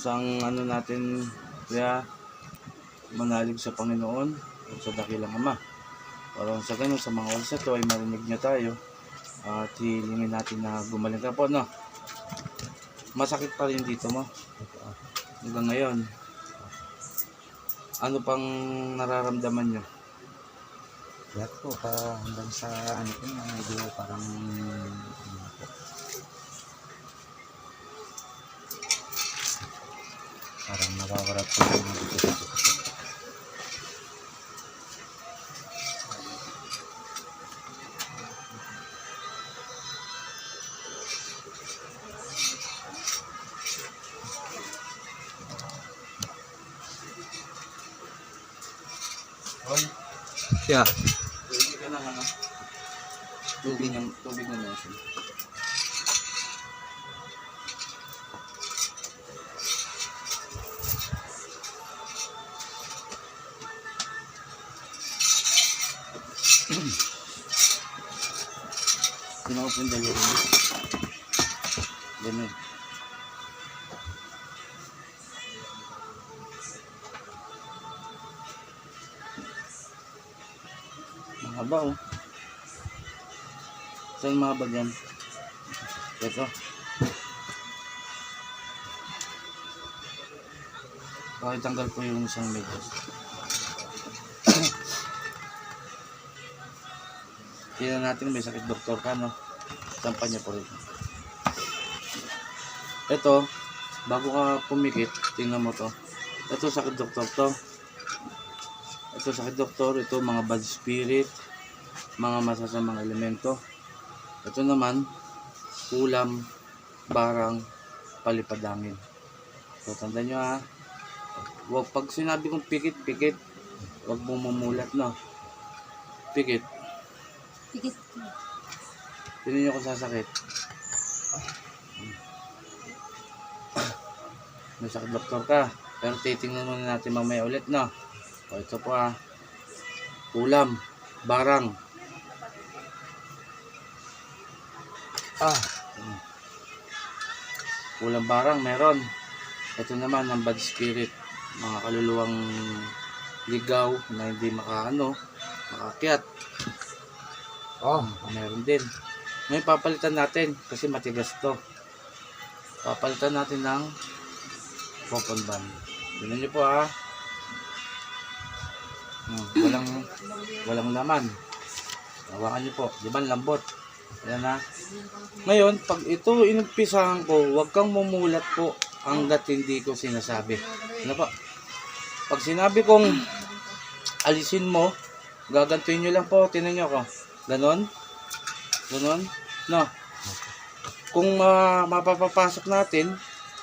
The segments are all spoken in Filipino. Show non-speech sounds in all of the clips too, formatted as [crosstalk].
Isang ano natin, kaya manalig sa Panginoon at sa dakilang Ama. Para sa ganun, sa mga oras na to ay marinig niya tayo at hilingin natin na gumaling ka po, no? Masakit pa rin dito mo hanggang ngayon. Ano pang nararamdaman nyo? Lahat po, pa hanggang sa ano na medyo parang ano po. Parang nawawarat po yung mga dito. Hoy, Yeah. Ko daliri mo? Ganun. Mahaba oh. Saan mahaba yan? Ito. Bakit tanggal po yung isang medyas? Tingnan natin may sakit doktor ka no? Sampan niya po rin. Ito, bago ka pumikit, tingnan mo to. Ito sakit doktor to. Ito sakit doktor, ito mga bad spirit, mga masasamang elemento. Ito naman, kulam, barang, palipadangin. So, tanda nyo ha. Wag, pag sinabi kong pikit, pikit, wag mong mumulat no. Pikit. Pikit. Tingnan nyo kung sasakit. May doktor ka. Pero titingnan muna natin mamaya ulit, no? O, ito po ah. Ulam. Barang. Ah, Ulam barang, meron. Ito naman ang bad spirit. Mga kaluluwang ligaw na hindi makaano, makakyat. Oh, Meron din. Ngayon papalitan natin kasi matigas to. Papalitan natin ng popon band. Tignan nyo po ha. Hmm, walang walang laman. Hawakan nyo po. Di ba lambot? Ayan ha. Ngayon, pag ito inumpisahan ko, huwag kang mumulat po hanggat hindi ko sinasabi. Ano po? Pag sinabi kong alisin mo, gagantuin nyo lang po. Tinan nyo ako. Ganon. Ganon. No. Kung ma mapapapasok natin,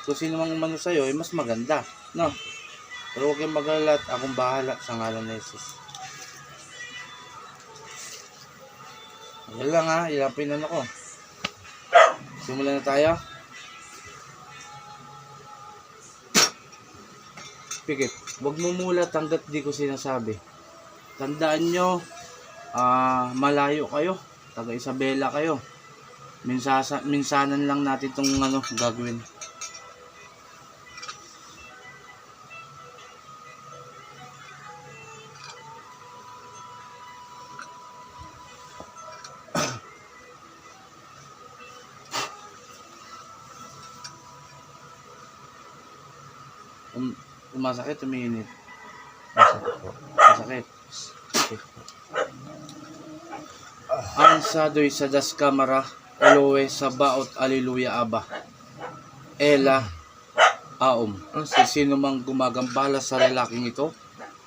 kung sino mang umano sa'yo, ay mas maganda. No. Pero huwag kayong magalat. Akong bahala sa ngalan ni Jesus. Yan lang ha. Ilapin na ako. Simulan na tayo. Pikit. Huwag mumulat hanggat di ko sinasabi. Tandaan nyo, ah malayo kayo. Taga Isabela kayo. Minsasa, minsanan lang natin itong ano, gagawin. [coughs] Um, umasakit, umiinit. masakit po. Masakit. Okay. Ansadoy sa das kamara, aloe sa baot aliluya aba. Ela aum. Sa sino mang gumagambala sa lalaking ito,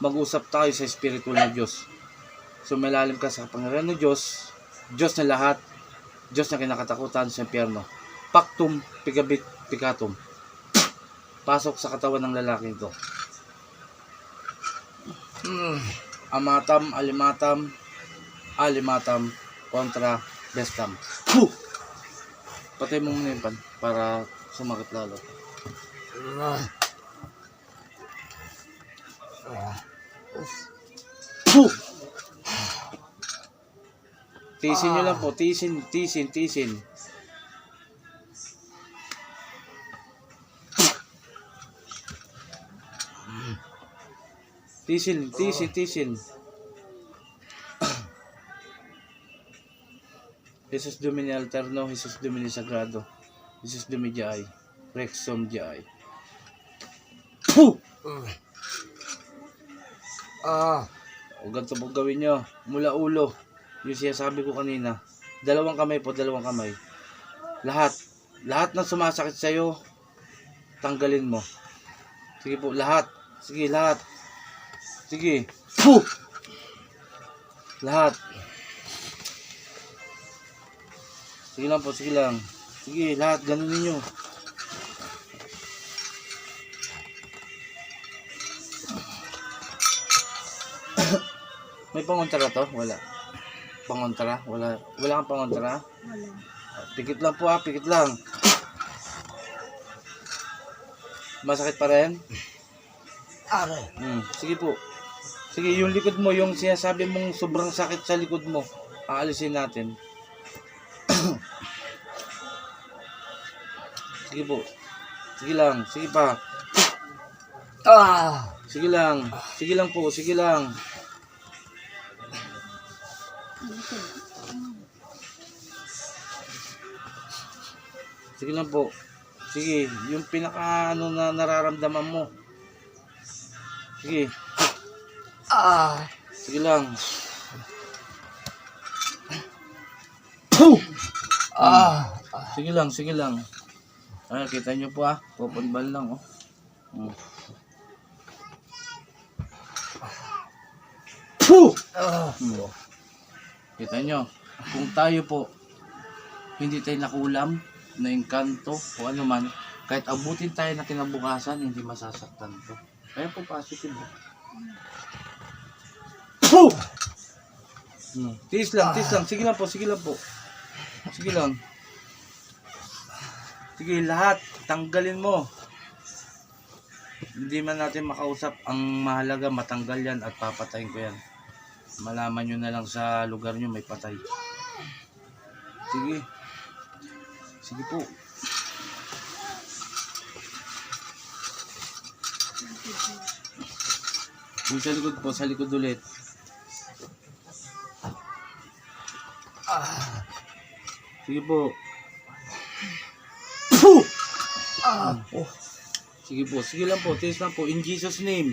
mag-usap tayo sa espiritu ng Diyos. Sumalalim ka sa Panginoon ng Diyos, Diyos na lahat, Diyos na kinakatakutan sa impyerno. Pactum, pigabit, picatum. Pasok sa katawan ng lalaking ito. Hmm. Amatam, alimatam, alimatam, kontra, bestam. Puh! Patay mo muna yung pan para sumakit lalo. Puh! Tisin nyo lang po, tisin, tisin, tisin. Tisin, tisin, tisin. [coughs] Jesus Domini Alterno, Jesus Domini Sagrado, Jesus Domini Jai, Rexum Jai. Puh! Ah. O ganito po gawin nyo. Mula ulo. Yung sinasabi ko kanina. Dalawang kamay po, dalawang kamay. Lahat. Lahat ng sumasakit sa'yo, tanggalin mo. Sige po, lahat. Sige, lahat. Sige. Puh! Lahat. Sige lang po, sige lang. Sige, lahat. Ganun ninyo. May pangontra to? Wala. Pangontra? Wala. Wala kang pangontra? Wala. Ah, Pikit lang po ha, pikit lang. Masakit pa rin? Are. Hmm. Sige po. Sige, yung likod mo, yung sinasabi mong sobrang sakit sa likod mo, aalisin natin. [clears throat] sige po. Sige lang, sige pa. Ah. Sige lang. Sige lang po, sige lang. Sige lang po. Sige, yung pinaka ano na nararamdaman mo. Sige, Ah. sige lang. Ah. Sige lang, sige lang. Ah, kita nyo po ah. Pupunbal lang oh. Hmm. Ah. Hmm. Kita nyo, kung tayo po hindi tayo nakulam, na engkanto, o ano man, kahit abutin tayo na kinabukasan, hindi masasaktan to. Kaya po positive. Oh. Hmm. Tiis lang, tiis lang. Sige lang po, sige lang po. Sige lang. Sige, lahat. Tanggalin mo. Hindi man natin makausap. Ang mahalaga, matanggal yan at papatayin ko yan. Malaman nyo na lang sa lugar nyo may patay. Sige. Sige po. Sa likod po, sa likod ulit. Sige po. Ah. Oh. Sige po, sige lang po, tiis lang po. In Jesus name,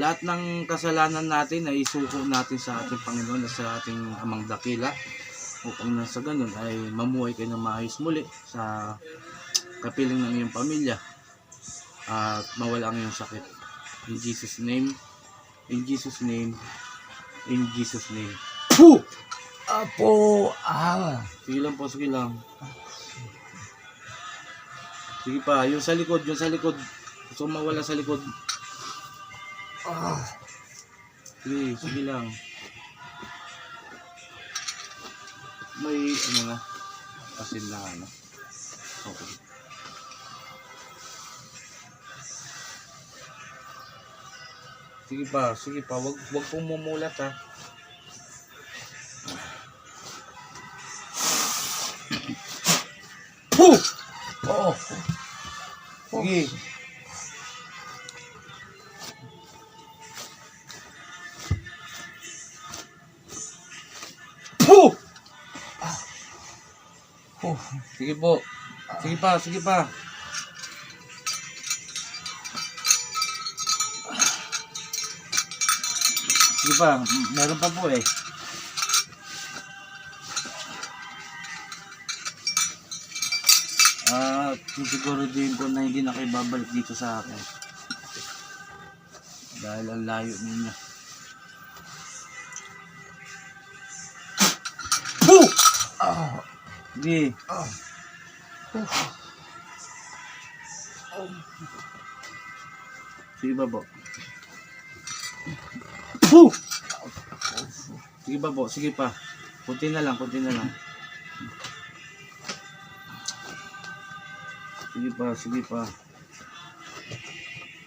lahat ng kasalanan natin ay isuko natin sa ating Panginoon at sa ating Amang Dakila upang na sa ganun ay mamuhay kayo ng maayos muli sa kapiling ng iyong pamilya at mawala ang iyong sakit. In Jesus name, in Jesus name, in Jesus name. Puh! Apo. Ah. Sige lang po, sige lang. Sige pa, yung sa likod, yung sa likod. Gusto mawala sa likod. Ah. Sige, sige lang. May ano na, asin na ano. Okay. Sige pa, sige pa. Wag, wag pong mumulat ha. Puh! Oh. Sige. Puh! Oh. Sige po. Sige pa, sige pa. Sige pa, meron pa po eh. Siguro din ko na hindi na kayo babalik dito sa akin. Dahil ang layo ninyo. Ah. Sige. Ah. Sige ba po? Puh! Sige ba po? Sige pa. Kunti na lang, kunti na lang. Sige pa, sige pa.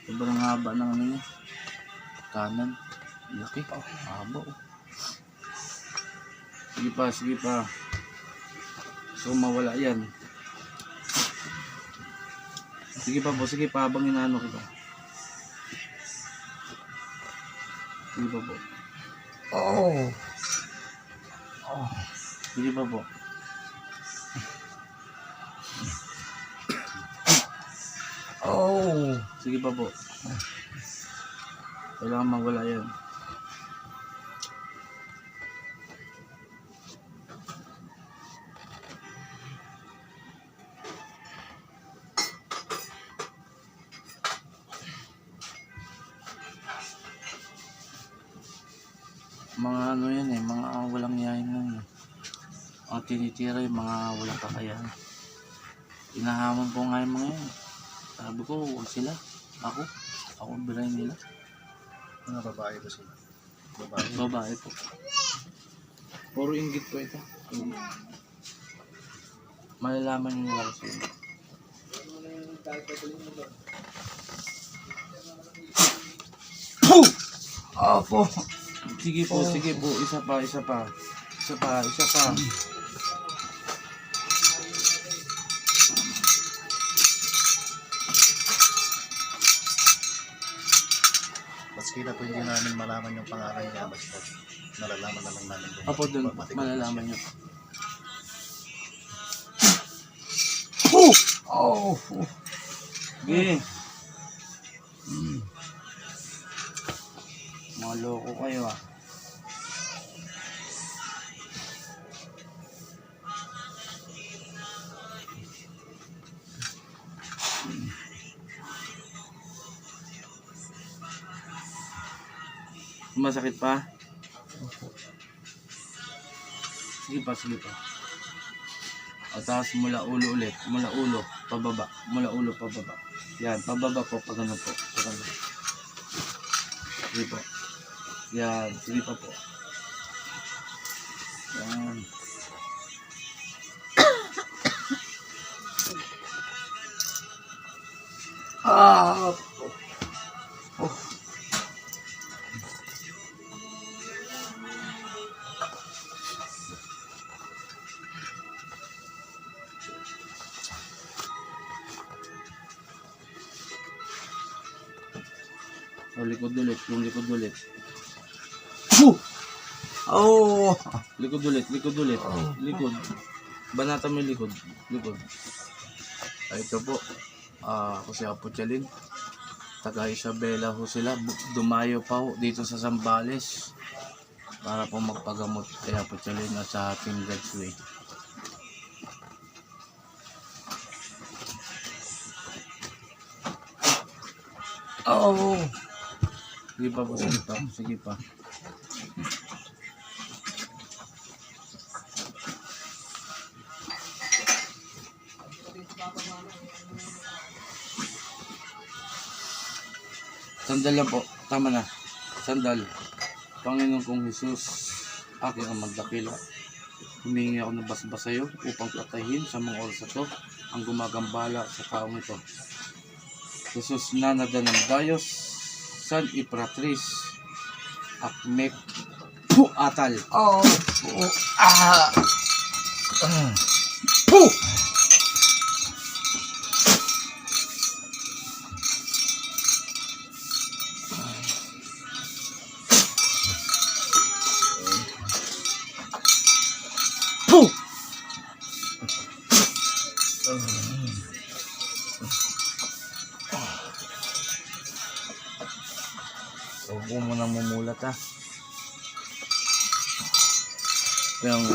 Sobrang haba ng ano niya. Kanan. Laki. Haba oh. Sige pa, sige pa. So mawala yan. Sige pa po, sige pa habang inaano kita. Sige pa po. Oh. Sige pa po. Oh. Sige pa po. Kailangan mawala yan. Mga ano yan eh, mga walang yahin lang eh. Ang tinitira yung mga walang kakayahan. Inahamon ko nga yung mga yan. Sabi ko, huwag sila. Ako. Ako ang bilhin nila. Mga babae ba sila? Babae. Babae po. Puro inggit po ito. Malalaman nyo nila kasi. yun. Opo. Sige po, sige po. Isa pa, isa pa. Isa pa, isa pa. Na po hindi namin malaman yung pangalan niya, basta nalalaman na lang namin. kung Apo dun, matigas malalaman nyo. Oh. Oh. Sige. Mga loko kayo ah. Masakit pa? Sige pa, sige pa. O tapos mula ulo ulit. Mula ulo, pababa. Mula ulo, pababa. Yan, pababa po, pag ano po. Pag ano. Sige po. Yan, sige pa po. Yan. Ah. O, likod ulit. Yung likod ulit. Oh. Likod ulit, likod ulit. Likod. Banata mo yung likod. Likod. Ah, ito po. Ah, ako si Apo Chalin. Taga Isabela ho sila. Dumayo pa ho dito sa Zambales. Para po magpagamot kay Apo Chalin at sa God's Way. Oh. Sige pa po, sige pa. Sige pa. Sandal lang po. Tama na. Sandal. Panginoon kong Jesus, aking ang magdakila. Humingi ako ng basbas sa iyo upang patayin sa mga oras na to ang gumagambala sa taong ito. Jesus nanada ng Dayos, San Ipratris, Akmek, Pu Atal. Oh. Oh. Ah. Ah. Puh. Puh. Mo munang mumulat ha. Yung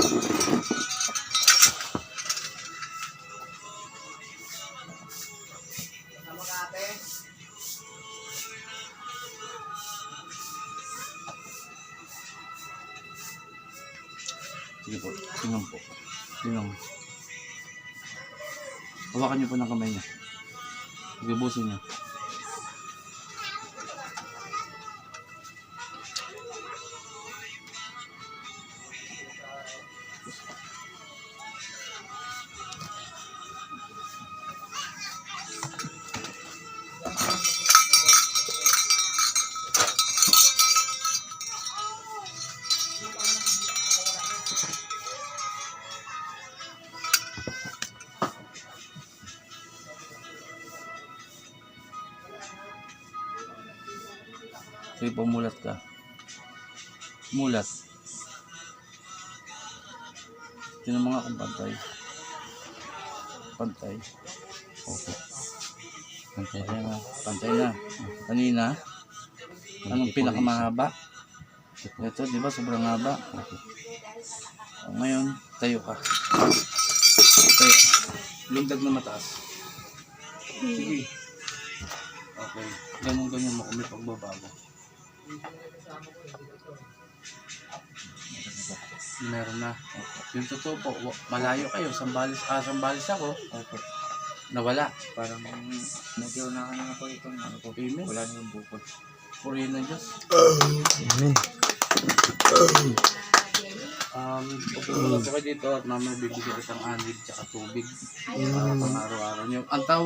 Sige po, tingnan po. Tingnan. Hawakan niyo po ng kamay niya. Sige, busin niyo. Sige, pumulat ka. Mulat. Tinan mo nga kung pantay. Pantay. Opo. Pantay na. Pantay na. Kanina, anong pinakamahaba? Ito, di ba? Sobrang haba. O, ngayon, tayo ka. Tayo. Lundag na mataas. Sige. Okay. Ganun ganyan mo may pagbabago. Meron na. Yung totoo po, wa- malayo kayo. Sambalis, ah, sambalis ako. Opo. Nawala. Parang medyo na ano na po itong ano po. Amen. Wala na yung bukod. Purihin ng Diyos. Amen. Um, pupunta po kayo dito at mamaya bibigyan kitang anid tsaka tubig. Para pang araw-araw nyo. Ang tawag